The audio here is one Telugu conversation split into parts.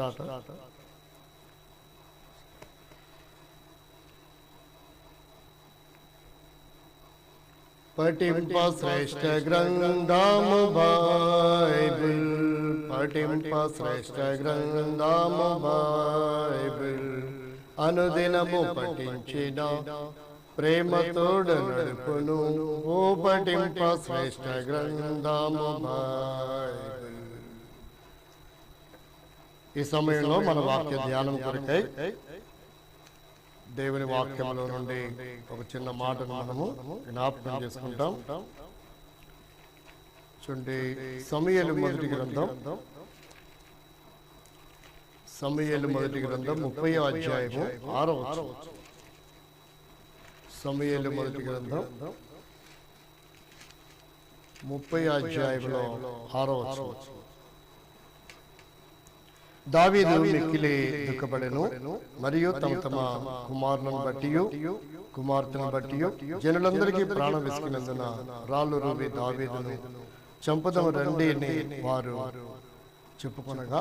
స్టార్ట్ పఠింప శ్రేష్ఠ గ్రంథము బైబిల్ పఠింప శ్రేష్ఠ గ్రంథము బైబిల్ అనుదినము పఠించిన ప్రేమతోడు నడుపును ఓ పఠింప శ్రేష్ఠ గ్రంథము బైబిల్ ఈ సమయంలో మన వాక్య ధ్యానం కొరకై దేవుని వాక్యంలో నుండి ఒక చిన్న మాటను మనము జ్ఞాపకం చేసుకుంటాం. చూడండి సమయలు మొదటి గ్రంథం. సమయలు మొదటి గ్రంథం ముప్పై అధ్యాయము ఆరవ సమయలు మొదటి గ్రంథం ముప్పై అధ్యాయంలో ఆరో దావీదు మిక్కిలి దుఃఖపడెను. మరియు తమ తమ కుమారులను బట్టి కుమార్తెను బట్టి జనులందరికీ ప్రాణం విసికినందున రాళ్ళు రూపి దావీదును. చంపుదము రండి అని వారు చెప్పుకొనగా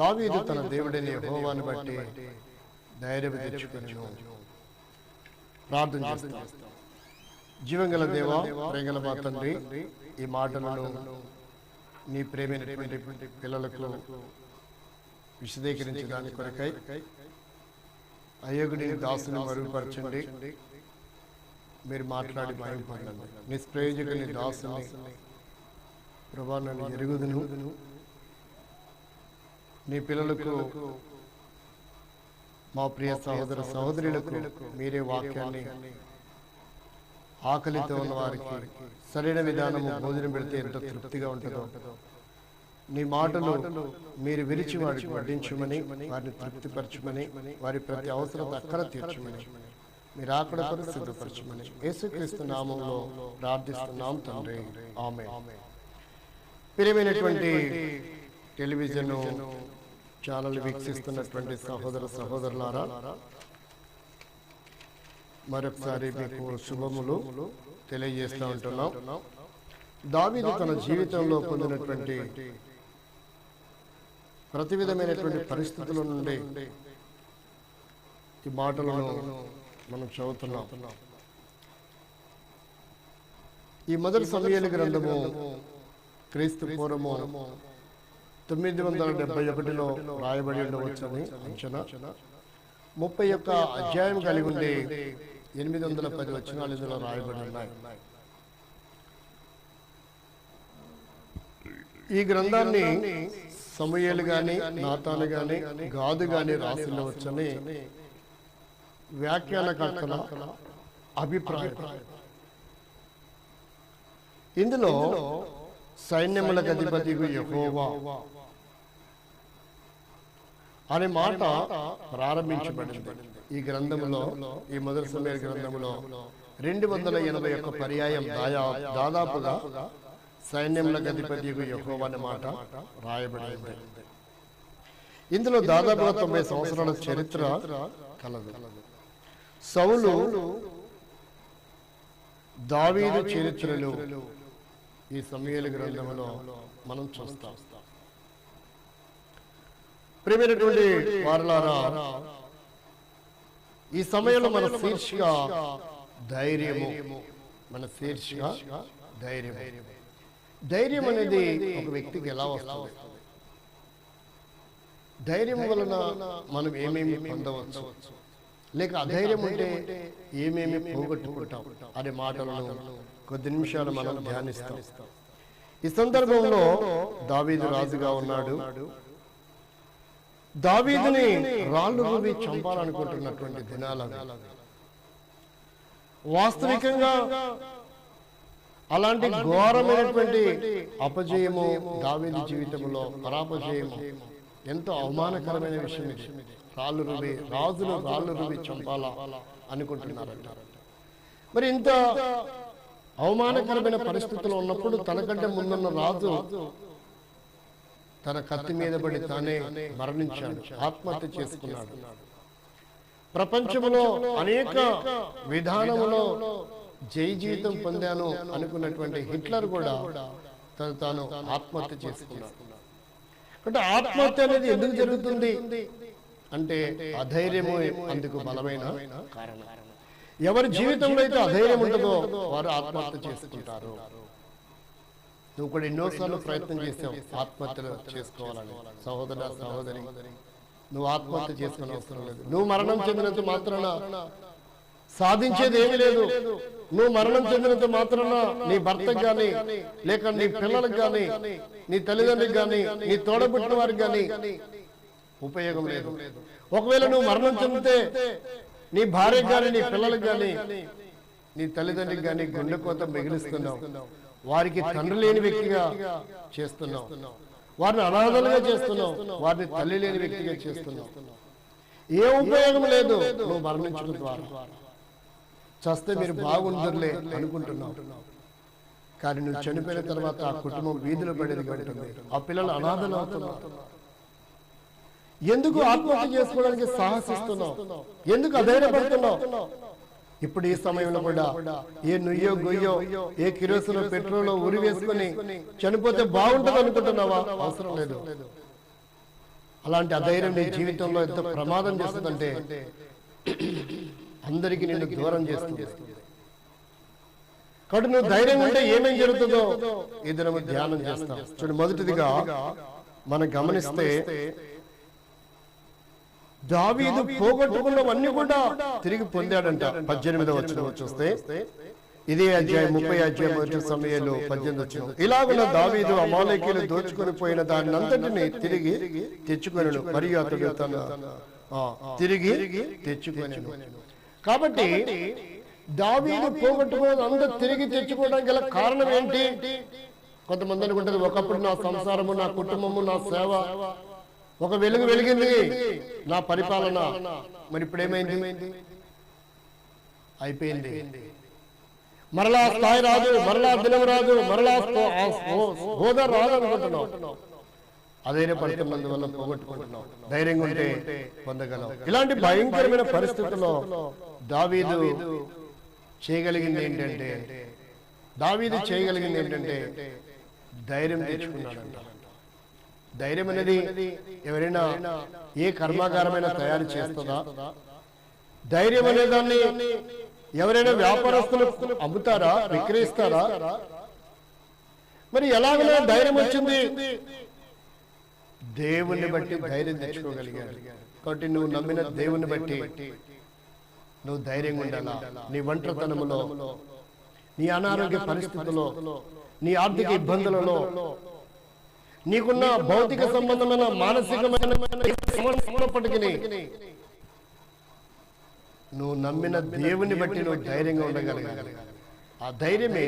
దావీదు తన దేవుడిని యెహోవాను బట్టి ధైర్యం తెచ్చుకుని ప్రార్థన చేస్తాం. జీవంగల దేవ ప్రేంగల మా తండ్రి ఈ మాటలను నీ ప్రేమైనటువంటి పిల్లలకు విశదీకరించడానికి కొరకై అయోగుని దాసుని మరుగుపరచండి మీరు మాట్లాడి భయం పొందండి నిష్ప్రయోజకుని దాసుని ప్రభా నన్ను ఎరుగుదును. నీ పిల్లలకు మా ప్రియ సహోదర సహోదరులకు మీరే వాక్యాన్ని ఆకలితో ఉన్న వారికి సరైన విధానము భోజనం పెడితే ఎంత తృప్తిగా ఉంటుందో. నీ మాటలు మీరు విరిచి వారికి వడ్డించమని వారిని తృప్తిపరచమని వారి ప్రతి అవసరం అక్కర తీర్చమని. మీరు కొరకు సిద్ధపరచమని యేసుక్రీస్తు నామంలో ప్రార్థిస్తున్నాం తండ్రి. ఆమె ప్రియమైనటువంటి టెలివిజన్ ఛానల్ వీక్షిస్తున్నటువంటి సహోదర సహోదరులారా మరొకసారి మీకు శుభములు తెలియజేస్తూ ఉంటున్నాం. దావీదు తన జీవితంలో పొందినటువంటి ప్రతి విధమైనటువంటి పరిస్థితుల నుండి ఈ మాటలను మనం చదువుతున్నాం. ఈ మొదటి సమయాల గ్రంథము క్రీస్తు పూర్వము తొమ్మిది వందల డెబ్బై ఒకటిలో రాయబడి ఉండవచ్చని అంచనా. ముప్పై ఒక్క అధ్యాయం కలిగి ఉండి ఎనిమిది వందల పది వచనాలు ఇందులో రాయబడి ఉన్నాయి. ఈ గ్రంథాన్ని సమూయేలు గాని నాతాను గాని గాదు గాని రాసిల్లవచ్చని వ్యాఖ్యానకర్తల అభిప్రాయం. ఇందులో సైన్యములకు అధిపతి యహోవా అనే మాట ప్రారంభించబడింది. ఈ గ్రంథంలో ఈ మొదటి సమయ గ్రంథంలో రెండు వందల ఎనభై ఒక్క పర్యాయం దాదాపుగా సైన్యములకు అధిపతి యహోవా అనే మాట రాయబడింది. ఇందులో దాదాపుగా తొంభై సంవత్సరాల చరిత్ర కలదు. సౌలు దావీదు చరిత్రలు ఈ సమయాల గ్రంథంలో మనం చూస్తాం. ప్రియమైనటువంటి వారలారా ఈ సమయంలో మన శీర్షిక ధైర్యము. మన శీర్షిక ధైర్యం ధైర్యం అనేది ఒక వ్యక్తికి ఎలా వస్తుంది? ధైర్యం వలన మనం ఏమేమి పొందవచ్చు? లేక అధైర్యం ఉంటే ఏమేమి పోగొట్టుకుంటాం? అనే మాటలను కొద్ది నిమిషాలు మనం ధ్యానిస్తాం. ఈ సందర్భంలో దావీదు రాజుగా ఉన్నాడు. దావీదుని రాళ్ళు రువి చంపాలనుకుంటున్నటువంటి దినాలు. వాస్తవికంగా అలాంటి ఘోరమైనటువంటి అపజయము దావీదు జీవితంలో పరాపజయము ఎంతో అవమానకరమైన విషయం ఇది. రాళ్ళు రువి రాజులు రాళ్ళు రువి చంపాలా అనుకుంటున్నారంట. మరి ఇంత అవమానకరమైన పరిస్థితులు ఉన్నప్పుడు తనకంటే ముందున్న రాజు తన కత్తి మీద పడి తానే మరణించాడు. ఆత్మహత్య చేసుకున్నాడు. ప్రపంచంలో అనేక విధానములో జై జీవితం పొందాను అనుకున్నటువంటి హిట్లర్ కూడా తను తాను ఆత్మహత్య చేసుకున్నాడు. అంటే ఆత్మహత్య అనేది ఎందుకు జరుగుతుంది? అంటే అధైర్యము అందుకు బలమైన కారణం. ఎవరి జీవితంలో అయితే అధైర్యం ఉంటుందో వారు ఆత్మహత్య చేసుకుంటారు. నువ్వు కూడా ఎన్నోసార్లు ప్రయత్నం చేసావు ఆత్మహత్యలు చేసుకోవాలని. సహోదర సహోదరి నువ్వు ఆత్మహత్య చేసుకునే అవసరం లేదు. నువ్వు మరణం చెందినంత మాత్రాన సాధించేది ఏమీ లేదు. నువ్వు మరణం చెందినంత మాత్రాన నీ భర్తకు గాని లేక నీ పిల్లలకు గాని నీ తల్లిదండ్రులకు గాని నీ తోడబుట్టిన వారికి గాని ఉపయోగం లేదు. ఒకవేళ నువ్వు మరణం చెందితే నీ భార్యకు గాని నీ పిల్లలకు గాని నీ తల్లిదండ్రులకు గాని గుండె కోత మిగిలిస్తున్నావు. వారికి తండ్రి లేని వ్యక్తిగా చేస్తున్నావు. వారిని అనాథలుగా చేస్తున్నావు. వారిని తల్లి లేని వ్యక్తిగా చేస్తున్నావు. ఏ ఉపయోగం లేదు నువ్వు మరణించడం ద్వారా. చస్తే మీరు బాగుందరులే అనుకుంటున్నావు. కానీ నువ్వు చనిపోయిన తర్వాత ఆ కుటుంబం వీధులు పడేది ఉంటుంది ఆ పిల్లలు అనాథలు అవుతున్నారు ఎందుకు ఆత్మహత్య చేసుకోవడానికి సాహసిస్తున్నావు? ఎందుకు అధైర్యపడుతున్నావు? ఇప్పుడు ఈ సమయంలో కూడా ఏ నుయ్యో గొయ్యో ఏ కిరోసిన్ పెట్రోల్ ఉరి వేసుకుని చనిపోతే బాగుంటుంది అనుకుంటున్నావా? అవసరం లేదు. అలాంటి అధైర్యం నీ జీవితంలో ఎంత ప్రమాదం చేస్తుందంటే అందరికీ నిన్ను దూరం చేస్తుంది. కాబట్టి నువ్వు ధైర్యం ఉంటే ఏమేం జరుగుతుందో ఈ దినము ధ్యానం చేస్తాం. చూడు మొదటిదిగా మనం గమనిస్తే దావీదు పోగొట్టుకున్నవన్నీ కూడా తిరిగి పొందాడంట. పద్దెనిమిదవ వచ్చిన చూస్తే ఇదే అధ్యాయం ముప్పై అధ్యాయం మొదటి సమయంలో పద్దెనిమిది వచ్చిన ఇలాగున్న దావీదు అమాలేకీలు దోచుకొని పోయిన దాని అంతటిని తిరిగి తెచ్చుకొనను మరియు అతడు తన తిరిగి తెచ్చుకొనను. కాబట్టి దావీదు పోగొట్టుకున్నది అందరూ తిరిగి తెచ్చుకోవడానికి గల కారణం ఏంటి? కొంతమంది అనుకుంటారు ఒకప్పుడు నా సంసారము నా కుటుంబము నా సేవ ఒక వెలుగు వెలిగింది. నా పరిపాలన. మరి ఇప్పుడు ఏమైంది? అయిపోయింది. మరలా స్థాయి రాదు మరలా దినం రాదు మరలా హోదా రాదు అనుకుంటున్నావు. అధైర్య పడుతున్నందువల్ల పోగొట్టుకుంటున్నావు. ధైర్యంగా ఉంటే పొందగలవు. ఇలాంటి భయంకరమైన పరిస్థితుల్లో దావీదు చేయగలిగింది ఏంటంటే దావీదు చేయగలిగింది ఏంటంటే ధైర్యం తెచ్చుకున్నాడంట. ధైర్యం అనేది ఎవరైనా ఏ కర్మాగారమైనా తయారు చేస్తుందా? ధైర్యం అనే దాన్ని ఎవరైనా వ్యాపారస్తులు అమ్ముతారా? విక్రయిస్తారా? మరి ఎలాగైనా ధైర్యం వచ్చింది. దేవుణ్ణి బట్టి ధైర్యం తెచ్చుకోగలిగాడు. కాబట్టి నువ్వు నమ్మిన దేవుణ్ణి బట్టి నువ్వు ధైర్యంగా ఉండాలా? నీ ఒంటరితనములో నీ అనారోగ్య పరిస్థితుల్లో నీ ఆర్థిక ఇబ్బందులలో నీకున్న భౌతిక సంబంధమైన మానసికమైన నువ్వు నమ్మిన దేవుని బట్టి నువ్వు ధైర్యంగా ఉండగలగాలి. ఆ ధైర్యమే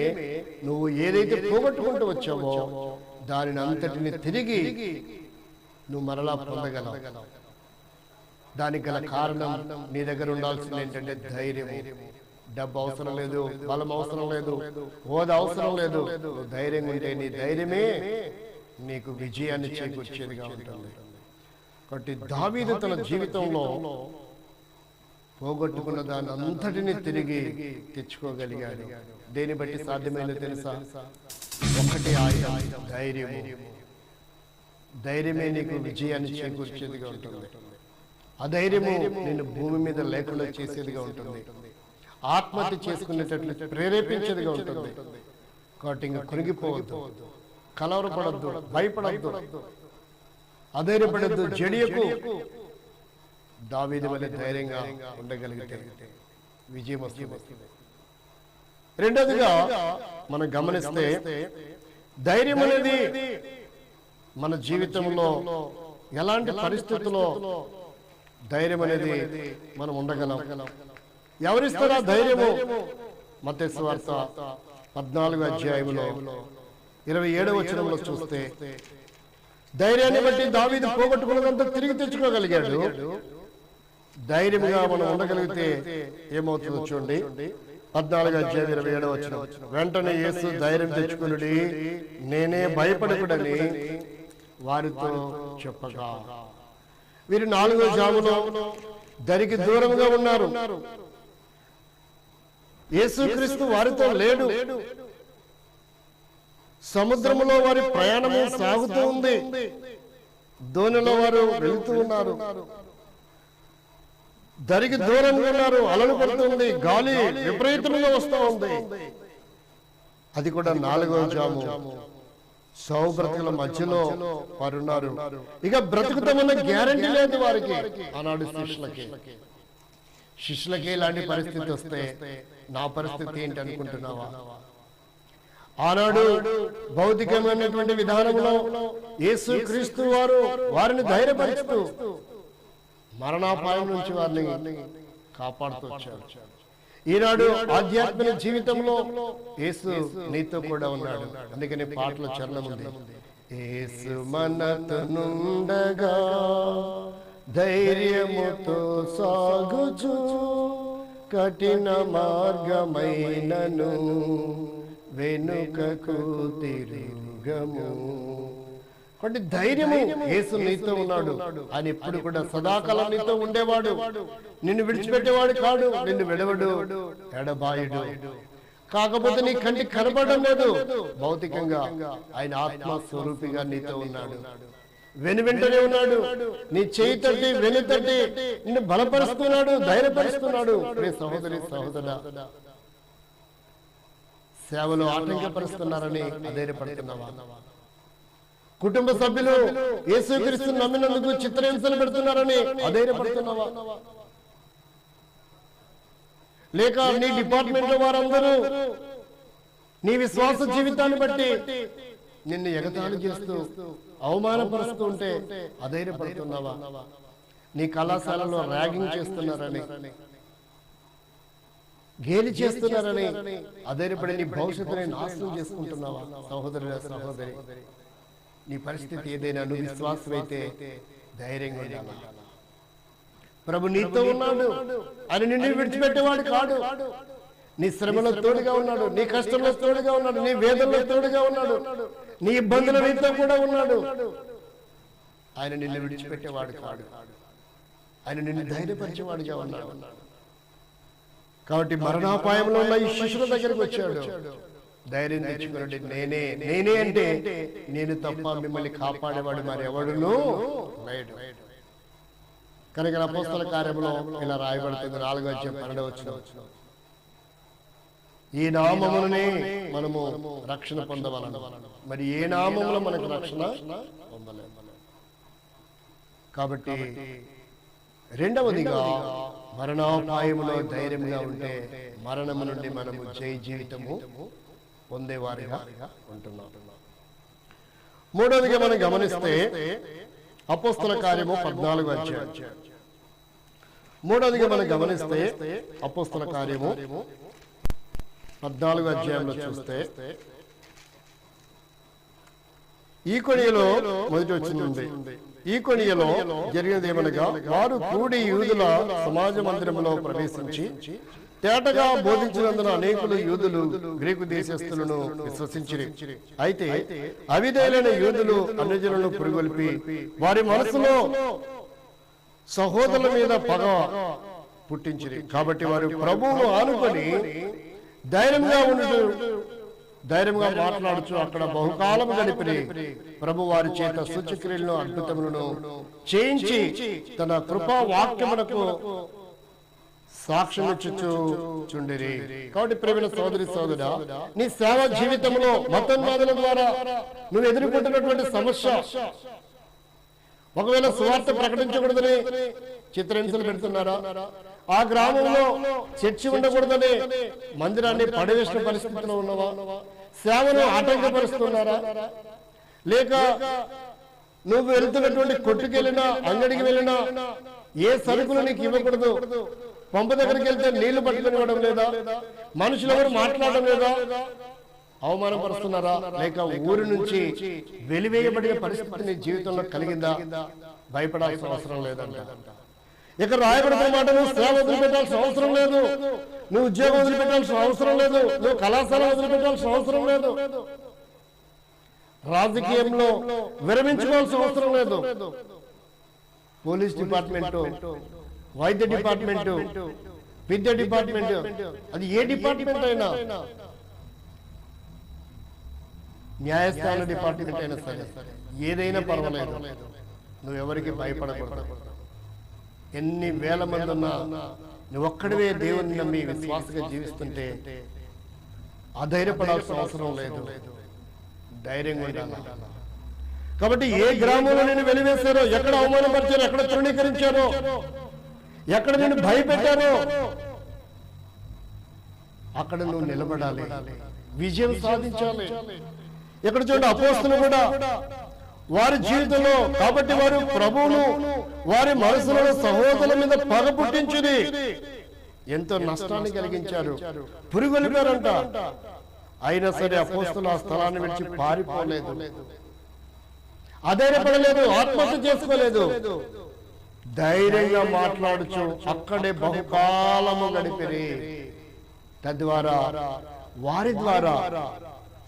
నువ్వు ఏదైతే పోగొట్టుకుంటూ వచ్చావో దానిని అంతటిని తిరిగి నువ్వు మరలా పొందగలవు. దానికి గల కారణం నీ దగ్గర ఉండాల్సింది ఏంటంటే ధైర్యం డబ్బు అవసరం లేదు బలం అవసరం లేదు హోదా అవసరం లేదు. ధైర్యం ఉంటే నీ ధైర్యమే నీకు విజయాన్ని చేకూర్చేదిగా ఉంటుంది. కాబట్టి దావీదు తన జీవితంలో పోగొట్టుకున్న దాని అంతటిని తిరిగి తెచ్చుకోగలిగాడు. దేని బట్టి సాధ్యమైందో తెలుసా? ఒకటి ఆయుధం ధైర్యము. ధైర్యమే నీకు విజయాన్ని చేకూర్చేదిగా ఉంటుంది. అధైర్యము నిన్ను భూమి మీద లేకుండా చేసేదిగా ఉంటుంది. ఆత్మహత్య చేసుకునేటట్లు ప్రేరేపించేదిగా ఉంటుంది. కాబట్టి ఇంకా కొనిగిపోవద్దు కలవరపడద్దు. భయపడద్దు. అధైర్యపడద్దు. జడియకు. దావీదు వల్ల ధైర్యంగా ఉండగలిగితే విజయం వస్తుంది. రెండోదిగా మనం గమనిస్తే ధైర్యం అనేది మన జీవితంలో ఎలాంటి పరిస్థితుల్లో ధైర్యం అనేది మనం ఉండగలం? ఎవరిస్తారా ధైర్యము? మతేశ్వార్త పద్నాలుగు అధ్యాయంలో ఇరవై ఏడవ వచనంలో చూస్తే ధైర్యాన్ని బట్టి దావీదు పోగొట్టుకున్నదంతా తిరిగి తెచ్చుకోగలిగాడు. ధైర్యముగా మనం ఉండగలిగితే ఏమవుతుందో చూడండి. పద్నాలుగు అధ్యాయం ఇరవై ఏడవ వచ్చిన వెంటనే యేసు ధైర్యం తెచ్చుకునుడి. నేనే భయపడకుడని వారితో చెప్పగా. వీరు నాలుగో జాములో దరికి దూరంగా ఉన్నారు. యేసుక్రీస్తు వారితో లేడు. సముద్రములో వారి ప్రయాణము సాగుతూ ఉంది. దోణిలో వారు వెళుతూ ఉన్నారు. దరికి దూరంగా ఉన్నారు. అలలు పడుతుంది గాలి విపరీతంగా వస్తూ ఉంది. అది కూడా నాలుగో జాము. సౌ బ్రతుకుల మధ్యలో వారు ఉన్నారు ఇక బ్రతుకుతామన్న గ్యారంటీ లేదు వారికి. ఆనాడు శిష్యులకి. శిష్యులకి. ఇలాంటి పరిస్థితి వస్తే నా పరిస్థితి ఏంటి అనుకుంటున్నావా? ఆనాడు భౌతికమైనటువంటి విధానంలో యేసు క్రీస్తు వారు వారిని ధైర్యపరుస్తూ మరణాపాయం నుంచి వారిని కాపాడుతూ వచ్చారు. ఈనాడు ఆధ్యాత్మిక జీవితంలో యేసు నీతో కూడా ఉన్నాడు. అందుకని పాటల చరణం ఉంది. యేసు మనతనుండగా ధైర్యముతో సాగుచు కఠిన మార్గమైనను వెనుకకు తిరుగము. కాబట్టి ధైర్యము యేసు నీతో ఉన్నాడు. ఆయన ఎప్పుడు కూడా సదాకాలం నీతో ఉండేవాడు. నిన్ను విడిచిపెట్టేవాడు కాడు. నిన్ను విడవడు. ఎడబాయుడు కాకపోతే నీ కంటికి కనపడడం లేదు. భౌతికంగా ఆయన ఆత్మ స్వరూపిగా నీతో ఉన్నాడు. వెను వెంటనే ఉన్నాడు. నీ చేయి తట్టి వెను తట్టి నిన్ను బలపరుస్తున్నాడు ధైర్యపరుస్తున్నాడు. ప్రియ సహోదరి సహోదర. సేవలు ఆటంకపరుస్తున్నారని అధైర్యపడుతున్నావా? కుటుంబ సభ్యులు యేసుక్రీస్తు నమ్మినందుకు చిత్రహింసలు పెడుతున్నారని అధైర్యపడుతున్నావా? లేక నీ డిపార్ట్మెంట్లో వారందరూ నీ విశ్వాస జీవితాన్ని బట్టి నిన్ను ఎగతాళి చేస్తూ అవమానపరుస్తూ ఉంటే అధైర్యపడుతున్నావా? నీ కళాశాలలో ర్యాగింగ్ చేస్తున్నారని గేలి చేస్తున్నారని అధైర్యపడి నీ భవిష్యత్తుని నాశనం చేసుకుంటున్నావా? సహోదరు సహోదరి. నీ పరిస్థితి ఏదైనా నువ్వు విశ్వాసమైతే ధైర్యంగా ఉండాలి? ప్రభు నీతో ఉన్నాడు అని నిన్ను విడిచిపెట్టేవాడు కాడు. నీ శ్రమలో తోడుగా ఉన్నాడు నీ కష్టంలో తోడుగా ఉన్నాడు నీ వేదనలో తోడుగా ఉన్నాడు నీ ఇబ్బందుల నీతో కూడా ఉన్నాడు. ఆయన నిన్ను విడిచిపెట్టేవాడు కాడు. ఆయన నిన్ను ధైర్యపరిచేవాడుగా ఉన్నాడు. కాబట్టి మరణాపాయంలో ఉన్న ఈ శిష్యుల దగ్గరకు వచ్చాడు. ధైర్యం తెచ్చుకున్నాడు నేనే నేనే అంటే నేను తప్ప మిమ్మల్ని కాపాడేవాడు మరి ఎవడును లేడు. కనుక అపోస్తల కార్యంలో ఇలా రాయబడుతుంది నాలుగు వచ్చే పన్నెండు వచ్చిన ఈ నామములనే మనము రక్షణ పొందవలను. మరి ఏ నామములో మనకు రక్షణ కాబట్టి రెండవదిగా మరణాపాయములో ధైర్యంగా ఉంటే మరణము నుండి మనము జయ జీవితము పొందేవారిగా ఉంటున్నాం. మూడవదిగా మనం గమనిస్తే అపోస్తల కార్యము పద్నాలుగు అధ్యాయం. మూడవదిగా మనం గమనిస్తే అపోస్తల కార్యము పద్నాలుగు అధ్యాయంలో చూస్తే ఈ కొనియలో మొదటి వచ్చింది ఈ కొనియలో జరిగినది ఏమనగా వారు కూడి యూదుల సమాజ మందిరంలో ప్రవేశించి తేటగా బోధించినందున అనేకులు యూదులు గ్రీకు దేశస్థులను విశ్వసించిరి. అయితే అవిధేయులైన యూదులు అన్యజనులను పురుగొల్పి వారి మనసులో సహోదరుల మీద పగ పుట్టించిరి. కాబట్టి వారు ప్రభువును ఆనుకొని ధైర్యంగా ఉండు. ధైర్యంగా మాట్లాడుచు. అక్కడ బహుకాలం గడిపిరి. ప్రభు వారి చేత సూచక్రియలను అద్భుతములను చేయించి తన కృపా వాక్యమునకు సాక్ష్యం ఇచ్చుచు చుండిరి కాబట్టి ప్రేమిన సోదరి సోదర నీ సేవ జీవితంలో మతోన్మాదుల ద్వారా నువ్వు ఎదుర్కొంటున్నటువంటి సమస్య. ఒకవేళ సువార్త ప్రకటించకూడదని చిత్రహింసలు పెడుతున్నారా? ఆ గ్రామంలో చర్చి ఉండకూడదని మందిరాన్ని పడవేసిన పరిస్థితిలో ఉన్నవా? సేవను ఆటంకపరుస్తున్నారా? లేక నువ్వు వెళ్తున్నటువంటి కొట్టుకు వెళ్ళినా అంగడికి వెళ్ళినా ఏ సరుకులు నీకు ఇవ్వకూడదు? పంపు దగ్గరికి వెళ్తే నీళ్ళు పట్టుకుని ఇవ్వడం లేదా? మనుషులు ఎవరు మాట్లాడడం లేదా? అవమానపరుస్తున్నారా లేక ఊరి నుంచి వెలివేయబడిన పరిస్థితి నీ జీవితంలో కలిగిందా? భయపడాల్సిన అవసరం లేదంట. ఇక రాయబడిన మాట నువ్వు సేవ వదిలిపెట్టాల్సిన అవసరం లేదు. నువ్వు ఉద్యోగం వదిలిపెట్టాల్సిన అవసరం లేదు. నువ్వు కళాశాల వదిలిపెట్టాల్సిన అవసరం లేదు. రాజకీయంలో విరమించుకోవాల్సిన అవసరం లేదు. పోలీస్ డిపార్ట్మెంట్ వైద్య డిపార్ట్మెంట్. విద్య డిపార్ట్మెంట్. అది ఏ డిపార్ట్మెంట్ అయినా. న్యాయస్థాన డిపార్ట్మెంట్ అయినా సరే. ఏదైనా పర్వాలేదు. నువ్వు ఎవరికి భయపడకూడదు. ఎన్ని వేల మంది ఉన్నా నువ్వు ఒక్కడివే దేవుని నమ్మి విశ్వాసగా జీవిస్తుంటే అధైర్యపడాల్సిన అవసరం లేదు. ధైర్యంగా ఉండాలి? కాబట్టి ఏ గ్రామంలో నేను వెలివేశారో ఎక్కడ అవమానపరిచారో ఎక్కడ తృణీకరించారో ఎక్కడ నేను భయపెట్టారో అక్కడ నువ్వు నిలబడాలి. విజయం సాధించాలి. ఎక్కడ చూడండి అపోస్తులు కూడా వారి జీవితంలో కాబట్టి వారు ప్రభువును వారి మనసులో సహోదరుల మీద పగ పుట్టించింది. ఎంతో నష్టాన్ని కలిగించారు. పురుగొలిపారంట అయినా సరే అపోస్తులు ఆ స్థలాన్ని విడిచి పారిపోలేదు. అధైర్యపడలేదు ఆత్మహత్య చేసుకోలేదు. ధైర్యంగా మాట్లాడుచు అక్కడే బహుకాలము గడిపిరి. తద్వారా వారి ద్వారా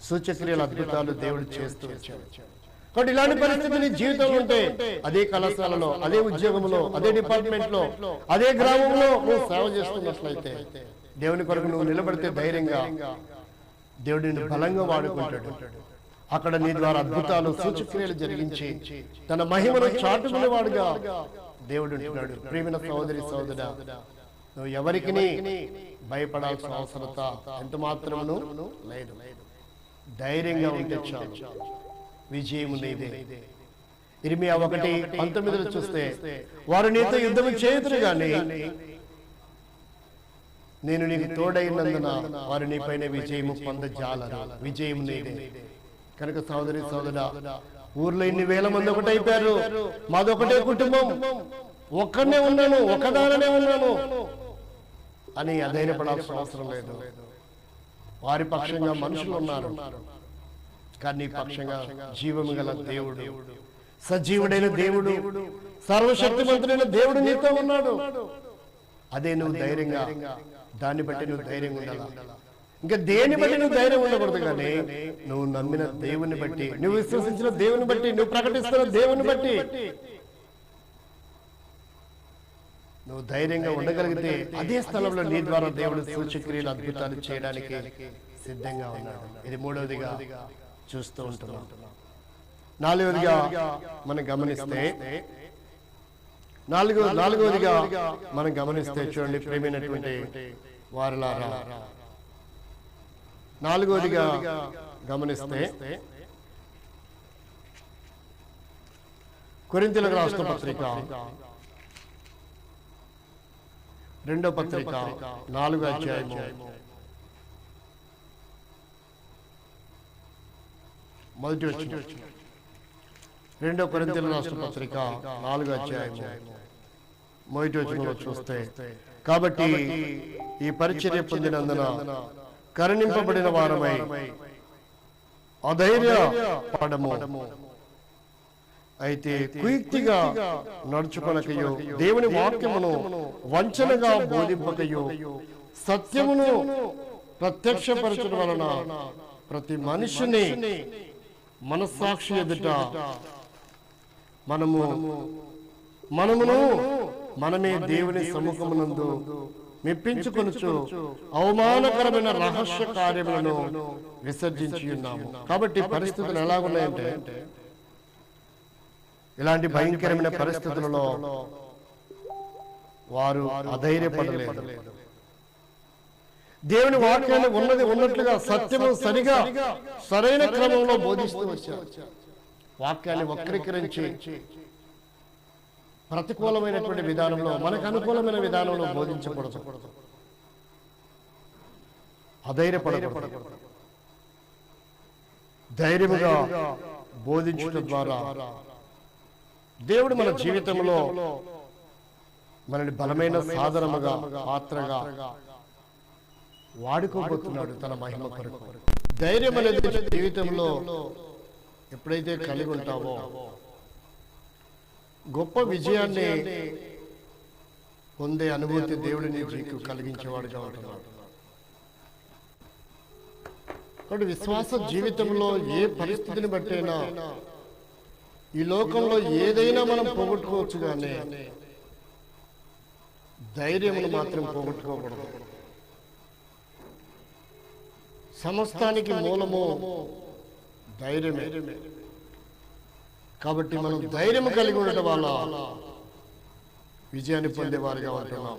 సూచక్రియలు అద్భుతాలు దేవుడు చేస్తూ వచ్చాడు. కాబట్టి ఇలాంటి పరిస్థితి నీ జీవితంలో ఉంటే అదే కళాశాలలో అదే ఉద్యోగంలో అదే డిపార్ట్మెంట్లో అదే గ్రామంలో నువ్వు సేవ చేస్తున్నట్లయితే దేవుని కొరకు నువ్వు నిలబడితే ధైర్యంగా దేవుడిని బలంగా వాడుకుంటాడు. అక్కడ నీ ద్వారా అద్భుతాలు సూచక్రియలు జరిగించి తన మహిమను చాటుకునేవాడుగా దేవుడు ఉంటున్నాడు ప్రేమిన సహోదరి సహోదర నువ్వు ఎవరికి భయపడాల్సిన అవసరత ఎంత మాత్రమును లేదు. ధైర్యంగా ఉంటే చాలు. విజయము నీదే ఇరిమియా ఒకటి పంతొమ్మిదిలో చూస్తే వారు నీతో యుద్ధము చేయుదురు గాని నేను నీకు తోడైనందున వారు నీపైన విజయము పొందజాలరు. విజయం నీదే కనుక సోదరి సోదర ఊర్లో ఇన్ని వేల మంది ఒకటైపోయారు మాదొకటే కుటుంబం. ఒక్కనే ఉన్నాను ఒకదాననే ఉన్నాను. అని అధైర్యపడాల్సిన అవసరం లేదు. వారి పక్షంగా మనుషులు ఉన్నారు. కానీ పక్షంగా జీవము గల దేవుడు. సజీవుడైన దేవుడు. సర్వశక్తిమంతుడైన దేవుడు నీతో ఉన్నాడు. అదే నువ్వు ధైర్యంగా దాన్ని బట్టి నువ్వు ధైర్యంగా ఉండాలి? ఇంకా దేని బట్టి నువ్వు ధైర్యం ఉండకూడదు కానీ నువ్వు నమ్మిన దేవుని బట్టి నువ్వు విశ్వసించిన దేవుని బట్టి నువ్వు ప్రకటిస్తున్న దేవుని బట్టి నువ్వు ధైర్యంగా ఉండగలిగితే అదే స్థలంలో నీ ద్వారా దేవుడు సూచక్రియలు అద్భుతాలు చేయడానికి సిద్ధంగా ఉన్నాడు. ఇది మూడవదిగా చూస్తూ ఉంటున్నాం. నాలుగవదిగా మనం గమనిస్తే నాలుగో నాలుగవదిగా మనం గమనిస్తే చూడండి ప్రేమైనటువంటి వారలారా. నాలుగవదిగా గమనిస్తే కొరింతలకు రాష్ట్ర పత్రిక రెండో పత్రిక నాలుగో అధ్యాయము. మొదటి వచ్చిన రెండో కొరింతల రాష్ట్ర పత్రిక నాలుగో అధ్యాయము. మొదటి వచనంలో చూస్తే కాబట్టి ఈ పరిచర్య పొందినందున కరుణింపబడిన వారమై. అధైర్య పడము. అయితే కుయుక్తిగా నడుచుకొనకయో దేవుని వాక్యమును వంచనగా బోధింపకయో సత్యమును ప్రత్యక్షపరచడం వలన ప్రతి మనిషిని మనస్సాక్షి ఎదుట మనము మనమును మనమే దేవుని సముఖమునందు మెప్పించుకొనుచు అవమానకరమైన రహస్య కార్యములను విసర్జించి ఉన్నాము కాబట్టి పరిస్థితులు ఎలాగున్నాయంటే ఇలాంటి భయంకరమైన పరిస్థితులలో వారు అధైర్యపడలేదు. దేవుని వాక్యాన్ని ఉన్నది ఉన్నట్లుగా సత్యము సరిగా సరైన క్రమంలో బోధిస్తూ వచ్చారు. వాక్యాన్ని వక్రీకరించి ప్రతికూలమైనటువంటి విధానంలో మనకు అనుకూలమైన విధానంలో బోధించకూడదు అధైర్యపడకూడదు. ధైర్యముగా బోధించడం ద్వారా దేవుడు మన జీవితంలో మనని బలమైన సాధనముగా పాత్రగా వాడుకోబోతున్నాడు తన మహిమ కొరకు. ధైర్యం అనేది జీవితంలో ఎప్పుడైతే కలిగి ఉంటావో గొప్ప విజయాన్ని పొందే అనుభూతి దేవుడు నీకు కలిగించేవాడుగా ఉంటున్నాడు. కాబట్టి విశ్వాస జీవితంలో ఏ పరిస్థితిని బట్టైనా ఈ లోకంలో ఏదైనా మనం పోగొట్టుకోవచ్చు కానీ ధైర్యమును మాత్రం పోగొట్టుకోకూడదు. సమస్తానికి మూలము ధైర్యమే. కాబట్టి మనం ధైర్యం కలిగి ఉండటం వల్ల విజయాన్ని పొందేవారిగా ఉంటున్నాం.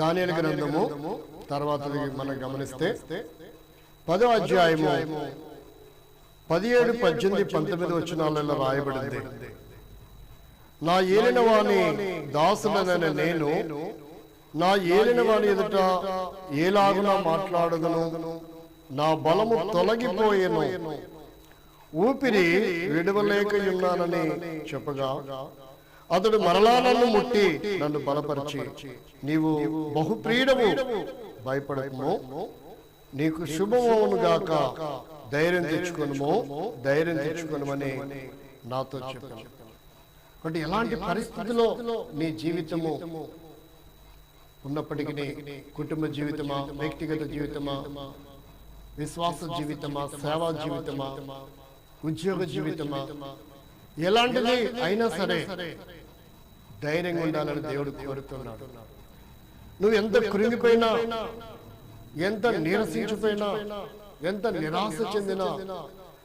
దానియలు గ్రంథము తర్వాత మనం గమనిస్తే పదో అధ్యాయము పదిహేడు పద్దెనిమిది పంతొమ్మిది వచ్చినాలలో రాయబడింది. నా ఏలిన వాణి దాసులనైన నేను నా ఏలిన వాణి ఎదుట ఏలాగున మాట్లాడదును? నా బలము తొలగిపోయేను. ఊపిరి విడవలేకయున్నానని చెప్పగా. అతడు మరలా నన్ను ముట్టి నన్ను బలపరిచి నీవు బహుప్రీడము భయపడకము. నీకు శుభమవును గాక ధైర్యం తెచ్చుకొనుము ధైర్యం తెచ్చుకొనమని నాతో చెప్పాను. కాబట్టి ఎలాంటి పరిస్థితిలో నీ జీవితము ఉన్నప్పటికీ కుటుంబ జీవితమా వ్యక్తిగత జీవితమా విశ్వాస జీవితమా సేవా జీవితమా ఉద్యోగ జీవితమా? ఎలాంటిది అయినా సరే ధైర్యంగా ఉండాలని దేవుడు కోరుతున్నాడు. నువ్వు ఎంత కృంగిపోయినా ఎంత నీరసించిపోయినా ఎంత నిరాశ చెందినా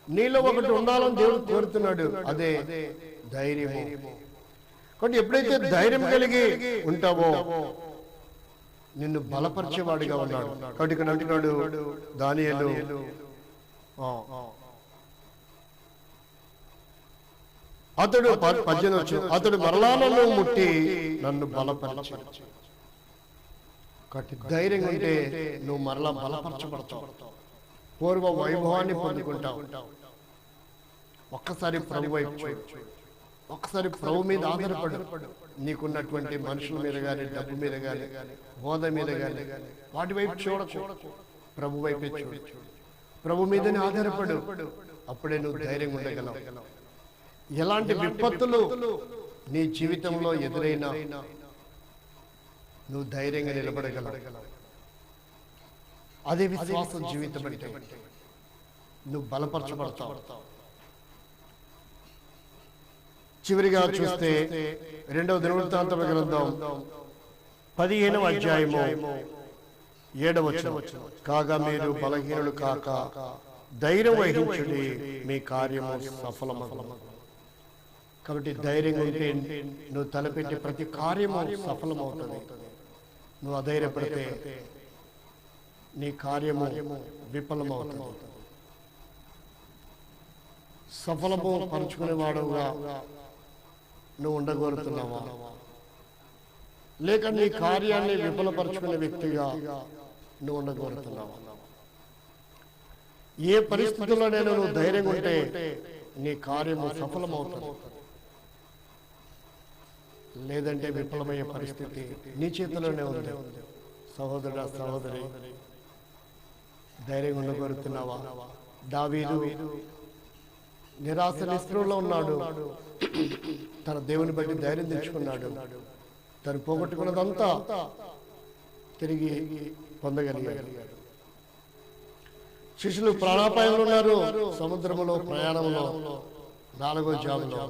నీలో ఒకటి ఉండాలని దేవుడు కోరుతున్నాడు. అదే ధైర్యము. కాబట్టి ఎప్పుడైతే ధైర్యం కలిగి ఉంటావో నిన్ను బలపరిచేవాడిగా ఉన్నాడు. కాబట్టి ఇక్కడ అంటున్నాడు దానియలు ఆ, అతడు ప- పద్దెనిమిది వచ్చు అతడు మరలా నన్ను ముట్టి నన్ను బలపరిచి. కాబట్టి ధైర్యం ఉంటే నువ్వు మరలా బలపరచబడతావు. పూర్వ వైభవాన్ని పొందుకుంటావు. ఒక్కసారి ప్రభు వైపు చూడు. ఒక్కసారి ప్రభు మీద ఆధారపడు. నీకున్నటువంటి మనుషుల మీద కానీ డబ్బు మీద కానీ హోదా మీద కానీ వాటి వైపు చూడకు. ప్రభు వైపే చూడు. ప్రభు మీదనే ఆధారపడు. అప్పుడే నువ్వు ధైర్యంగా ఉండగలవు. ఎలాంటి విపత్తులు నీ జీవితంలో ఎదురైనా నువ్వు ధైర్యంగా నిలబడగలవు. అదే విశ్వాస జీవితం అంటే నువ్వు బలపరచబడతావు. చివరిగా చూస్తే రెండవ దినవృత్తాంతమ గ్రంథం పదిహేనవ అధ్యాయము ఏడవ. కాగా మీరు బలహీనులు కాక ధైర్యం వహించుడి మీ కార్యము సఫలమగు కాబట్టి ధైర్యంగా ఉంటే నువ్వు తలపెట్టే ప్రతి కార్యము సఫలమవుతుంది. నువ్వు అధైర్యపడితే నీ కార్యము విఫలమవుతుంది. సఫలము పరుచుకునేవాడుగా నువ్వు ఉండగోరుతున్నావా లేక నీ కార్యాన్ని విఫలపరుచుకునే వ్యక్తిగా నువ్వు ఉండగోరుతున్నావా ఏ పరిస్థితుల్లోనైనా నువ్వు ధైర్యంగా ఉంటే నీ కార్యము సఫలమవుతుంది. లేదంటే విఫలమయ్యే పరిస్థితి నీ చేతిలోనే ఉంది. సహోదరుడా సహోదరి ధైర్యంగా ఉండగోరుతున్నావా దావీదు నిరాశ నిస్పృహలో ఉన్నాడు. తన దేవుని బట్టి ధైర్యం తెచ్చుకున్నాడు. తను పోగొట్టుకున్నదంతా తిరిగి పొందగలిగాడు. శిష్యులు ప్రాణాపాయంలో ఉన్నారు. సముద్రంలో ప్రయాణంలో నాలుగో జాబులో.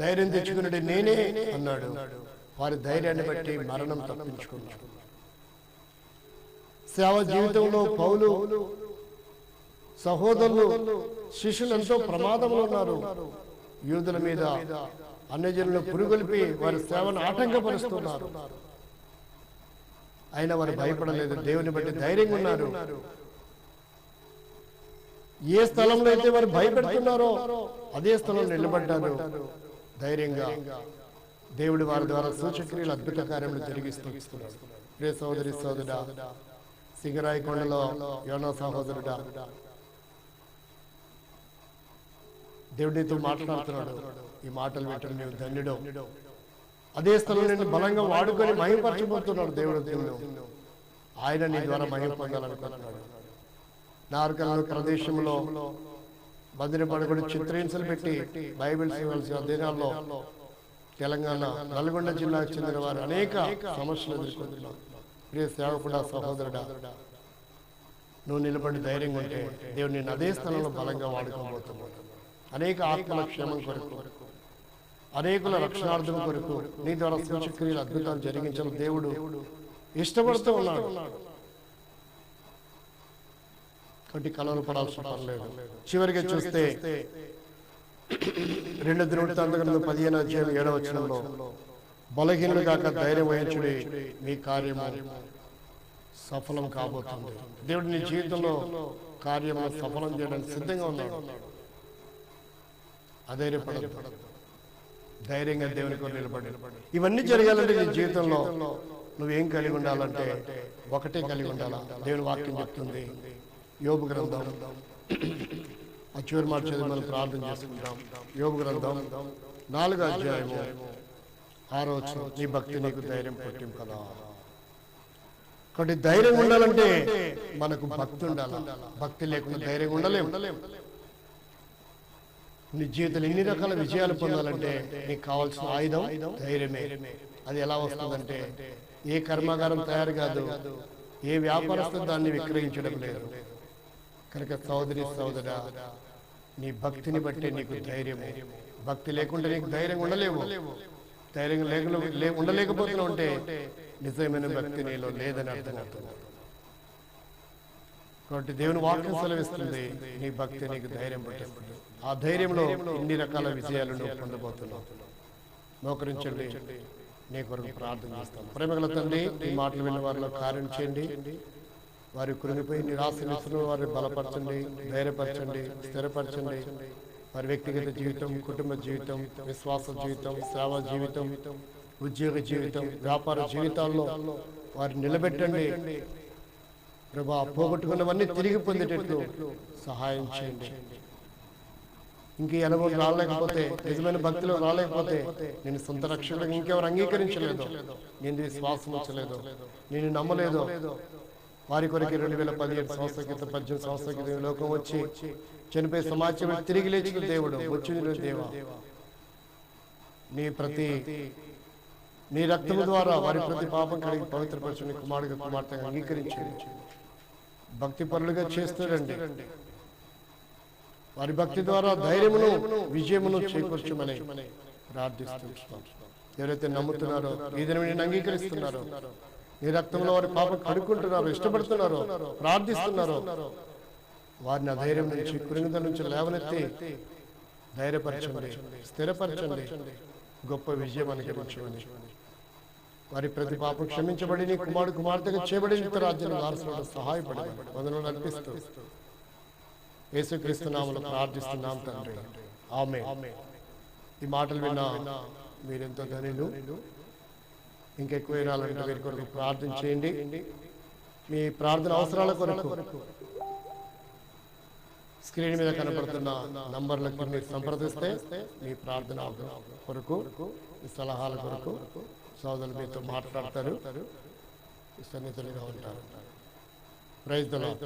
ధైర్యం తెచ్చుకున్నది నేనే అన్నాడు. వారి ధైర్యాన్ని బట్టి మరణం తప్పించుకున్నాడు. సేవ జీవితంలో పౌలు సహోదరులు శిష్యులు ఎంతో ప్రమాదంలో ఉన్నారు. యూదుల మీద అన్యజనులు పురుగొలిపి వారి సేవను ఆటంకపరుస్తున్నారు. అయినా వారు భయపడలేదు. దేవుని బట్టి ధైర్యంగా ఉన్నారు. ఏ స్థలంలో అయితే వారు భయపెడుతున్నారో అదే స్థలంలో నిలబడ్డారు. ధైర్యంగా దేవుడి వారి ద్వారా సూచక్రియలు అద్భుత కార్యములు జరిగిస్తూ ప్రే సోదరి సోదరుడా సింగరాయకొండలో యోనో యోనా సహోదరుడా దేవుడితో మాట్లాడుతున్నాడు. ఈ మాటలు వింటాడు నీవు ధన్యుడు. అదే స్థలం నేను బలంగా వాడుకొని మహిమపరచబోతున్నాడు దేవుడు దేవుడు ఆయన నీ ద్వారా మహిమ పొందాలనుకుంటున్నాడు నార్కల్ ప్రదేశంలో బదిరి పడగొడు చిత్రహింసలు పెట్టి బైబిల్స్ ఇవ్వాల్సిన దినాల్లో తెలంగాణ నల్గొండ జిల్లాకు చెందిన వారు అనేక సమస్యలు ఎదుర్కొంటున్నారు ప్రియ సేవకుడా సహోదరుడా నువ్వు నిలబడి ధైర్యంగా ఉంటే దేవుడు నేను అదే స్థలంలో బలంగా వాడుకోబోతున్నాడు అనేక ఆత్మల క్షేమం కొరకు అనేకుల రక్షణార్థం కొరకు నీ ద్వారా సూచక్రియలు అద్భుతాలు జరిగించిన దేవుడు ఇష్టపడుతూ ఉన్నాడు. కాబట్టి కలవలు పడాల్సిన పని లేదు. చివరిగా చూస్తే రెండు దినవృత్తాంతగ్రంథం పదిహేను అధ్యాయం ఏడవ వచనంలో బలహీనుడు కాక ధైర్యం వహించుడి మీ కార్యము సఫలం కాబోతుంది. దేవుడు నీ జీవితంలో కార్యము సఫలం చేయడానికి సిద్ధంగా ఉన్నాడు. అధైర్యపడదు ధైర్యంగా దేవుని కొరకు నిలబడి. ఇవన్నీ జరగాలంటే నీ జీవితంలో నువ్వేం కలిగి ఉండాలంటే ఒకటే కలిగి ఉండాలా? దేవుని వాక్యం చెప్తుంది. యోబు గ్రంథం. ఆ చివరి మాట చదివి మనం ప్రార్థన చేసుకుంటాం యోగు గ్రంథం నాలుగో అధ్యాయము ఆరో నీ భక్తి నీకు ధైర్యం పుట్టిం కదా. కాబట్టి ధైర్యం ఉండాలంటే మనకు భక్తి ఉండాలి. భక్తి లేకుండా ధైర్యం ఉండలేము నీ జీవితంలో ఎన్ని రకాల విజయాలు పొందాలంటే నీకు కావాల్సిన ఆయుధం ధైర్యమే. అది ఎలా వస్తుందంటే ఏ కర్మాగారం తయారు కాదు ఏ వ్యాపారస్తు దాన్ని విక్రయించడం లేదు. కనుక సోదరి సోదర నీ భక్తిని బట్టే నీకు ధైర్యము. భక్తి లేకుండా నీకు ధైర్యం ఉండలేవు. ధైర్యం లేకుండా ఉండలేకపోతున్నా ఉంటే నిజమైన భక్తి నీలో లేదని అర్థమవుతుంది. కాబట్టి దేవుని వాక్యం సెలవిస్తుంది నీ భక్తి నీకు ధైర్యం పట్టిస్తుంది. ఆ ధైర్యంలో ఇన్ని రకాల విజయాలు నువ్వు పొందబోతున్నావు. మోకరించండి. నీ కొరకు ప్రార్థన చేస్తాను ప్రేమగల తండ్రి ఈ మాటలు విన్న వారిలో కారణం చేయండి. వారి కురిగిపోయి నిరాశ నిస్తున్న వారిని బలపరచండి ధైర్యపరచండి స్థిరపరచండి. వారి వ్యక్తిగత జీవితం కుటుంబ జీవితం విశ్వాస జీవితం సేవా జీవితం ఉద్యోగ జీవితం వ్యాపార జీవితాల్లో వారిని నిలబెట్టండి. ప్రభా పోగొట్టుకున్నవన్నీ తిరిగి పొందేటట్లు సహాయం చేయండి. ఇంక అనుభవం రాలేకపోతే నిజమైన భక్తిలో రాలేకపోతే నేను సొంత రక్షకులకు ఇంకెవరు అంగీకరించలేదు. నేను విశ్వాసం వచ్చలేదు నేను నమ్మలేదు. వారి కొరకు రెండు వేల పదిహేడు సంవత్సరాల క్రితం పద్దెనిమిది సంవత్సరాల క్రితం లోకం వచ్చి చనిపోయి సమాజం తిరిగి లేచిన దేవుడు వచ్చిన దేవా నీ ప్రతి నీ రక్తము ద్వారా వారి ప్రతి పాపం కలిగి పవిత్రపరచుని కుమారుడిగా కుమార్తెగా అంగీకరించండి. భక్తి పరులుగా చేస్తారండి వారి భక్తి ద్వారా ధైర్యమును విజయమును చేకూర్చమని ప్రార్థిస్తున్నాం ఎవరైతే నమ్ముతున్నారో ఈ దినం నేను అంగీకరిస్తున్నారో నీ రక్తంలో వారి పాపం కడుక్కుంటున్నారు ఇష్టపడుతున్నారో ప్రార్థిస్తున్నారు వారిని ధైర్యం నుంచి కురింగల నుంచి లేవనెత్తి ధైర్యపరచండి స్థిరపరచండి గొప్ప విజయం అనుగ్రహించమని వారి ప్రతి పాపం క్షమించబడి నీ కుమారుడు కుమార్తెగా చేయబడి నిత్య రాజ్యాన్ని వారసులకు సహాయపడి వందనలు అర్పిస్తూ యేసుక్రీస్తు నామములో ప్రార్థిస్తున్నాం తండ్రి. ఆమె ఈ మాటలు విన్నా మీరెంతో ధనిలు ఇంకెక్కువ వినాలంటే వీరి కొరకు ప్రార్థన చేయండి. మీ ప్రార్థన అవసరాల కొరకు. స్క్రీన్ మీద కనపడుతున్న నంబర్లకు మీరు సంప్రదిస్తే మీ ప్రార్థన కొరకు మీ సలహాల కొరకు సోదరులు మీతో మాట్లాడతారు. సన్నిహితులుగా ఉంటారు. Praise the Lord.